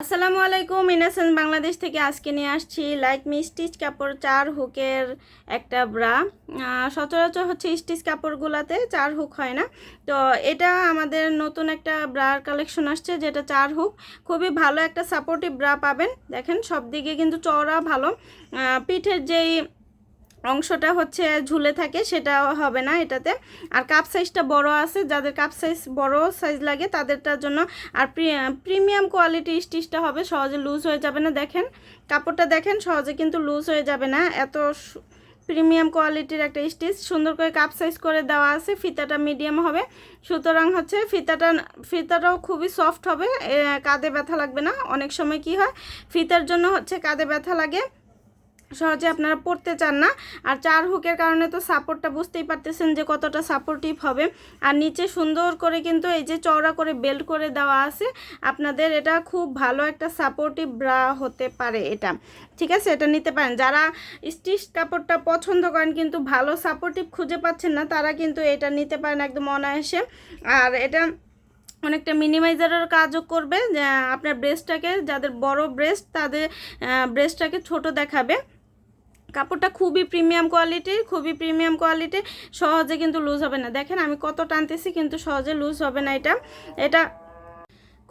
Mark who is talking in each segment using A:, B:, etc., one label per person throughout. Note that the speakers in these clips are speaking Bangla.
A: আসসালামু আলাইকুম ইনাসেন্স বাংলাদেশ থেকে আজকে নিয়ে আসছি লাইক মি স্টিচ কাপড় চার হুকের একটা ব্রা সচরাচর হচ্ছে স্টিচ কাপড়গুলোতে চার হুক হয় না। তো এটা আমাদের নতুন একটা ব্রার কালেকশন আসছে, যেটা চার হুক। খুবই ভালো একটা সাপোর্টিভ ব্রা পাবেন। দেখেন সব দিকে কিন্তু চওড়া ভালো। পিঠের যেই অংশটা হচ্ছে ঝুলে থাকে সেটা হবে না এটাতে। আর কাপ সাইজটা বড় আছে, যাদের কাপ সাইজ বড় সাইজ লাগে, তাদেরটার জন্য আর প্রিমিয়াম কোয়ালিটি স্টিচটা হবে, সহজে লুজ হয়ে যাবে না, দেখেন। কাপড়টা দেখেন, সহজে কিন্তু লুজ হয়ে যাবে না, এত প্রিমিয়াম কোয়ালিটির একটা স্টিচ সুন্দর করে কাপ সাইজ করে দেওয়া আছে, ফিতাটা মিডিয়াম হবে। সুতরাং হচ্ছে ফিতাটা, ফিতাটাও খুবই সফট হবে কাঁধে ব্যথা লাগবে না। অনেক সময় কি হয়, ফিতার জন্য হচ্ছে কাঁধে ব্যথা লাগে সহজে আপনারা পড়তে চান না। আর চার হুকের কারণে তো সাপোর্টটা বুঝতেই পারতেছেন যে কতটা সাপোর্টিভ হবে। আর নিচে সুন্দর করে কিন্তু এই যে চওড়া করে বেল্ট করে দেওয়া আছে, আপনাদের এটা খুব ভালো একটা সাপোর্টিভ ব্রা হতে পারে এটা। ঠিক আছে? এটা নিতে পারেন। যারা স্টিচ কাপড়টা পছন্দ করেন কিন্তু ভালো সাপোর্টিভ খুঁজে পাচ্ছেন না, তারা কিন্তু এটা নিতে পারেন একদম অনায়াসে। আর এটা অনেকটা মিনিমাইজারের কাজও করবে। আপনার ব্রেস্টটাকে যাদের বড় ব্রেস্ট তাদের ব্রেস্টটাকে ছোট দেখাবে। কাপড়টা খুবই প্রিমিয়াম কোয়ালিটির খুবই প্রিমিয়াম কোয়ালিটি সহজে কিন্তু লুজ হবে না। দেখেন আমি কত টানতেছি কিন্তু সহজে লুজ হবে না এটা। এটা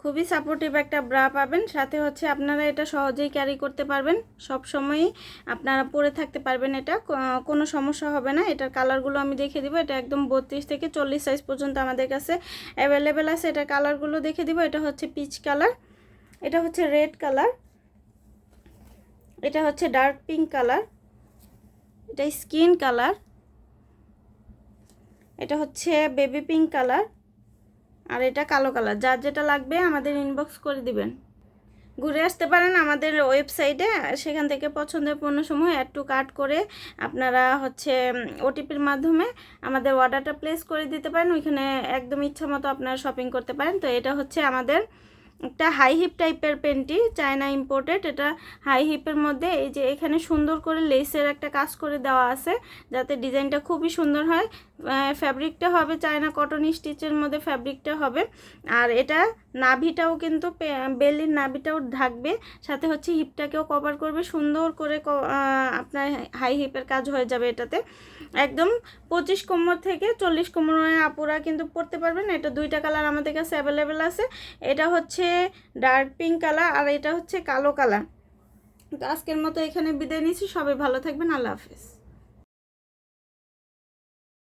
A: খুবই সাপোর্টিভ একটা ব্রা পাবেন। সাথে হচ্ছে আপনারা এটা সহজেই ক্যারি করতে পারবেন। সব সময়ই আপনারা পরে থাকতে পারবেন এটা। কোনো সমস্যা হবে না। এটার কালারগুলো আমি দেখে দিব। এটা একদম বত্রিশ থেকে চল্লিশ সাইজ পর্যন্ত আমাদের কাছে অ্যাভেলেবেল আছে। এটার কালারগুলো দেখে দিব। এটা হচ্ছে পিচ কালার এটা হচ্ছে রেড কালার এটা হচ্ছে ডার্ক পিঙ্ক কালার এটা স্কিন কালার। এটা হচ্ছে বেবি পিঙ্ক কালার আর এটা কালো কালার। যার যেটা লাগবে আমাদের ইনবক্স করে দিবেন। ঘুরে আসতে পারেন আমাদের ওয়েবসাইটে সেখান থেকে পছন্দের পণ্যসমূহ অ্যাড টু কার্ট করে আপনারা হচ্ছে ওটিপির মাধ্যমে আমাদের অর্ডারটা প্লেস করে দিতে পারেন। ওইখানে একদম ইচ্ছা মতো আপনারা শপিং করতে পারেন। তো এটা হচ্ছে আমাদের একটা হাই হিপ টাইপের পেন্টি চায়না ইম্পোর্টেড এটা হাই হিপের মধ্যে, এই যে এখানে সুন্দর করে লেসের একটা কাজ করে দেওয়া আছে, যাতে ডিজাইনটা খুবই সুন্দর হয়। ফ্যাব্রিকটা হবে চায়না কটন স্টিচের মধ্যে ফ্যাব্রিকটা হবে। আর এটা নাভিটাও কিন্তু বেলির নাভিটাও ঢাকবে, সাথে হচ্ছে হিপটাকেও কভার করবে, সুন্দর করে আপনার হাই হিপের কাজ হয়ে যাবে এটাতে। একদম পঁচিশ কোমর থেকে চল্লিশ কোমরের আপুরা কিন্তু পরতে পারবেন, এটা দুইটা কালার আমাদের কাছে অ্যাভেলেবেল আছে। এটা হচ্ছে ডার্ক পিঙ্ক কালার আর এটা হচ্ছে কালো কালার তো আজকের মতো এখানে বিদায় নিচ্ছি, সবাই ভালো থাকবেন, আল্লাহ হাফেজ।